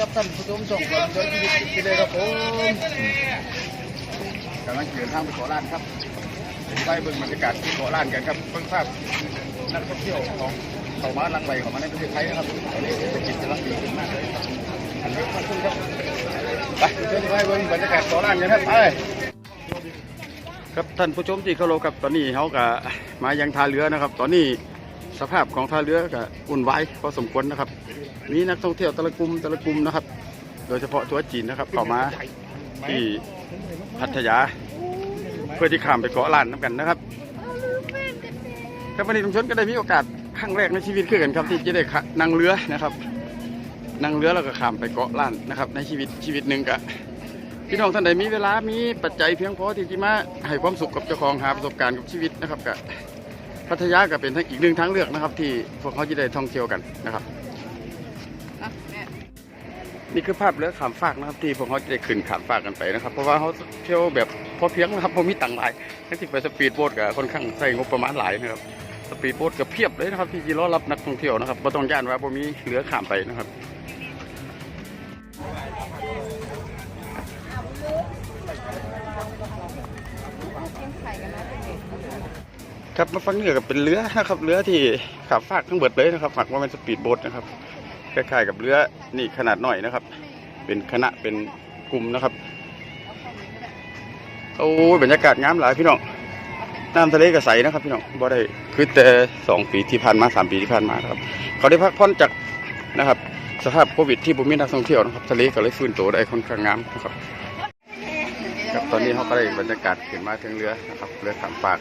ครับท่านผู้ชมส่งกำลังใจชีวิตที่เลยครับผมกำลังเดินทางไปเกาะล้านครับไปเบิ่งบรรยากาศที่เกาะล้านกันครับเบิ่งภาพนักท่องเที่ยวของเขามาลังไหลข้ามาในประเทศไทยนะครับตอนนี้เศรษฐกิจกำลังดีขึ้นมากเลยครับอันนี้ขอบคุณครับไปเดินไปเบิ่งบรรยากาศเกาะล้านกันครับไปครับท่านผู้ชมที่เคารพครับตอนนี้เขาก็มายังท่าเรือนะครับ ตอนนี้ สภาพของท่าเรือก็อุ่นไวายพอสมควรนะครับ มีนักท่องเที่ยวแต่ละกลุ่มแต่ละกลุ่มนะครับ โดยเฉพาะทัวร์จีนนะครับเข้ามาที่พัทยา เพื่อที่ข้ามไปเกาะล้านน้ำกันนะครับครับวันนี้ทุกชนก็ได้มีโอกาสครั้งแรกในชีวิตคือกันครับ ที่จะได้นั่งเรือนะครับนั่งเรือแล้วก็ข้ามไปเกาะล้านนะครับ ในชีวิตชีวิตหนึ่งก็พี่น้องท่านใดมีเวลามีปัจจัยเพียงพอที่จะมาให้ความสุขกับเจ้าของหาประสบการณ์กับชีวิตนะครับกับ พัทยาก็เป็นทั้งอีกหนึ่งทางเลือกนะครับ ที่พวกเขาจะได้ท่องเที่ยวกันนะครับนี่คือภาพเรือขามฟากนะครับ ที่พวกเขาจะได้ขึ้นขามฟากกันไปนะครับ เพราะว่าเขาเที่ยวแบบพอเพียงนะครับพอมีตังค์หลายทั้งที่ไปสปีดโบ๊ทก็ค่อนข้างใส่งบประมาณหลายนะครับสปีดโบ๊ทก็เพียบเลยนะครับที่จะรอรับนักท่องเที่ยวนะครับไม่ต้องย่านว่าพอมีเรือขามไปนะครับ ครับมาฟังเรือกับเป็นเรือนะครับเรือที่ขับฟากทั้งเบิดเลยนะครับฝักว่าเป็นสปีดโบ๊ทนะครับคล้ายๆกับเรือนี่ขนาดหน่อยนะครับ เป็นคณะเป็นกลุ่มนะครับโอ้ยบรรยากาศงามหลายพี่น้องน้ำทะเลก็ใสนะครับ พี่น้องบ่ได้คือแต่สองปีที่ผ่านมาสามปีที่ผ่านมาครับ เขาได้พักผ่อนจากนะครับ สภาพโควิดที่บุมีนักท่องเที่ยวนะครับทะเลก็เลยฟื้นตัวได้ค่อนข้างงามนะครับครับตอนนี้เขาก็ได้บรรยากาศขึ้นมาถึงเรือนะครับเรือขามฟาก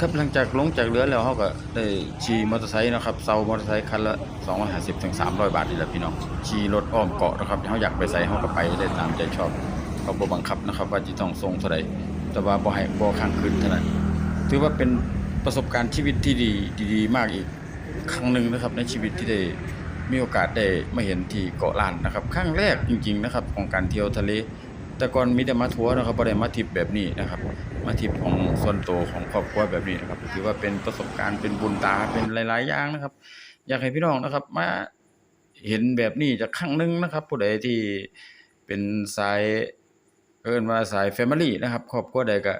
ครับหลังจากลงจากเรือแล้วเขาก็ได้ขี่มอเตอร์ไซค์นะครับเซามอเตอร์ไซค์คันละ250ถึง300 บาทนี่แหละพี่น้องขี่รถอ้อมเกาะนะครับเขาอยากไปใส่เขาก็ไปได้ตามใจชอบเขาบ่บังคับนะครับ ว่าจะต้องส่งเท่าใดแต่ว่าบ่ให้บ่ข้างคืนเท่านั้นถือว่าเป็นประสบการณ์ชีวิตที่ดีดีๆ มากอีกครั้งหนึ่งนะครับ ในชีวิตที่ได้มีโอกาสได้มาเห็นที่เกาะล้านนะครับครั้งแรกจริง ๆนะครับ ของการเที่ยวทะเล แต่ก่อนมีแต่มาทัวร์นะครับบ่ได้มาทิปแบบนี้นะครับ มาทิปของส่วนตัวของครอบครัวแบบนี้นะครับถือว่าเป็นประสบการณ์เป็นบุญตาเป็นหลาย ๆ อย่างนะครับ อยากให้พี่น้องนะครับ มาเห็นแบบนี้จากครั้งหนึ่งนะครับ ผู้ใดที่เป็นสายเอิ้นว่าสายแฟมิลี่นะครับ ครอบครัวใดก็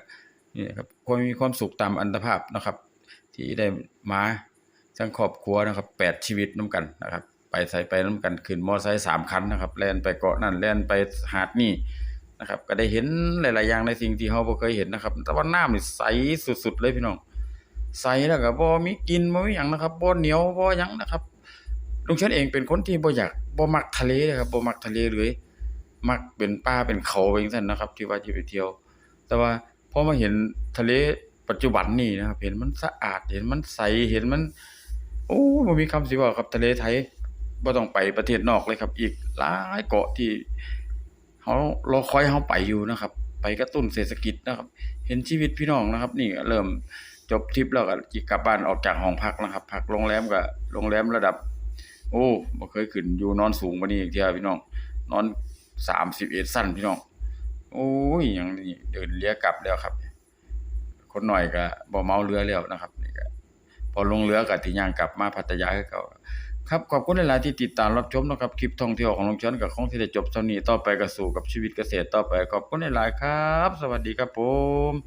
นี่ครับพอมีความสุขตามอันตภาพนะครับ ที่ได้มาทั้งครอบครัวนะครับแปดชีวิตนํกันนะครับ ไปใส่ไปนํกันขึ้นมอไซค์สามคันนะครับแล่นไปเกาะนั่นแล่นไปหาดนี่ นะครับ ก็ได้เห็นหลาย ๆ อย่างในสิ่งที่เราบ่เคยเห็นนะครับ แต่ว่าน้ำนี่ใสสุด ๆ เลยพี่น้องใสแล้วก็บ่มีกลิ่นบ่มีหยังนะครับบ่เหนียวบ่หยังนะครับลุงเชิญเองเป็นคนที่บ่อยากบ่มักทะเลเลยครับบ่มักทะเลเลยมักเป็นป่าเป็นเขาไปจังซั่นนะครับ ที่ว่าสิไปเที่ยว แต่ว่าพอมาเห็นทะเลปัจจุบันนี้นะครับ เห็นมันสะอาดเห็นมันใสเห็นมัน โอ้บ่มีคำสิว้าครับทะเลไทยบ่ต้องไปประเทศนอกเลยครับ อีกหลายเกาะที่ เขาเรอคอยเขาไปอยู่นะครับ ไปกระตุ้นเศรษฐกิจนะครับ เห็นชีวิตพี่น้องนะครับ นี่เริ่มจบทริปแล้วก็กลับบ้านออกจากห้องพักนะครับ พักโรงแรมก็โรงแรมระดับ โอ้บ่เคยขึ้นอยู่นอนสูงกว่านี้อีกเทียพี่น้อง นอน31สั้นพี่น้อง โอ้ยหยังนี่เดินเรือกลับแล้วครับ คนหน่อยก็บ่เมาเรือแล้วนะครับนี่ก็พอลงเรือก็สิย่างกลับมาพัทยาคือเก่า ครับขอบคุณหลายๆที่ติดตามรับชมนะครับคลิปท่องเที่ยวของลุงชนกับของที่ได้จบเท่านี้ต่อไปก็สู่กับชีวิตเกษตรต่อไปขอบคุณหลายๆครับ สวัสดีครับผม